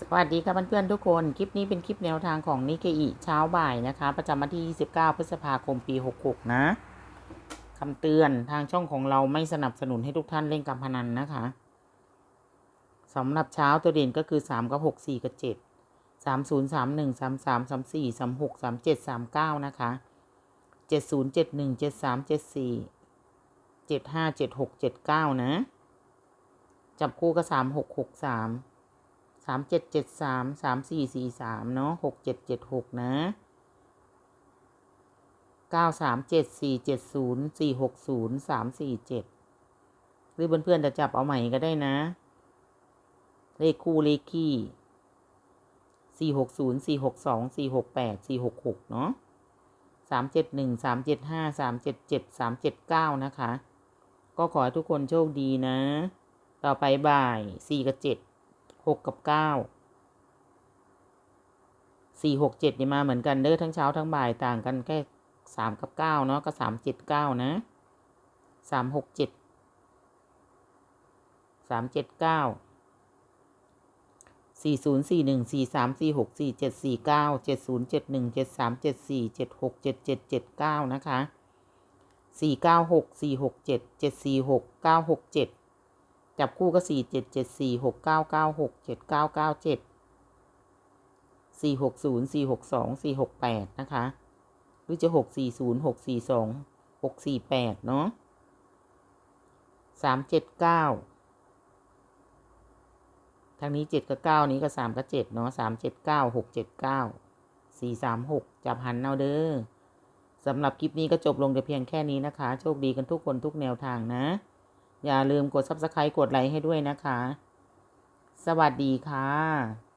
สวัสดีค่ะเพื่อนๆทุกคน คลิปนี้เป็นคลิปแนวทางของนิเกอิเช้าบ่ายนะคะ ประจำวันที่ 29 พฤษภาคมปี 66 นะคำเตือนทางช่องของเราไม่สนับสนุนให้ทุกท่านเล่นการพนันนะคะสำหรับเช้าตัวเด่นก็คือ 3 กับ 6 4 กับ 7 3 0 3 1 3 3 3 4 3 6 3 7 3 9 นะคะ 70 71 73 74 75 76 79 นะ จับคู่ก็ 3 6 6 3 สามเจ็ดเจ็ดสามสามสี่สี่สามเนาะหกเจ็ดเจ็ดหกนะเก้าสามเจ็ดสี่เจ็ดศูนย์สี่หกศูนย์สามสี่เจ็ดหรือเพื่อนๆจะจับเอาใหม่ก็ได้นะ เลขคู่เลขคี่สี่หกศูนย์สี่หกสองสี่หกแปดสี่หกหกเนาะสามเจ็ดหนึ่งสามเจ็ดห้าสามเจ็ดเจ็ดสามเจ็ดเก้านะคะ ก็ขอให้ทุกคนโชคดีนะ ต่อไปบ่ายสี่กับเจ็ด หกกับเก้าสี่หกเจ็ดนี่มาเหมือนกันเด้อทั้งเช้าทั้งบ่ายต่างกันแค่สามกับเก้าเนาะก็สามเจ็ดเก้านะสามหกเจ็ดสามเจ็ดเก้าสี่ศูนย์สี่หนึ่งสี่สามสี่หกสี่เจ็ดสี่เก้าเจ็ดศูนย์เจ็ดหนึ่งเจ็ดสามเจ็ดสี่เจ็ดหกเจ็ดเจ็ดเจ็ดเก้านะคะสี่เก้าหกสี่หกเจ็ดเจ็ดสี่หกเก้าหกเจ็ด จับคู่ก็สี่เจ็ดเจ็ดสี่หกเก้าเก้าหกเจ็ดเก้าเก้าเจ็ดสี่หกศูนย์สี่หกสองสี่หกแปดนะคะ หรือจะหกสี่ศูนย์หกสี่สองหกสี่แปดเนาะสามเจ็ดเก้าทางนี้เจ็ดกับเก้านี้ก็สามกับเจ็ดเนาะสามเจ็ดเก้าหกเจ็ดเก้าสี่สามหกจับหันเอาเด้อสำหรับคลิปนี้ก็จบลงแต่เพียงแค่นี้นะคะ โชคดีกันทุกคนทุกแนวทางนะ อย่าลืมกด subscribe กดไลค์ให้ด้วยนะคะ สวัสดีค่ะ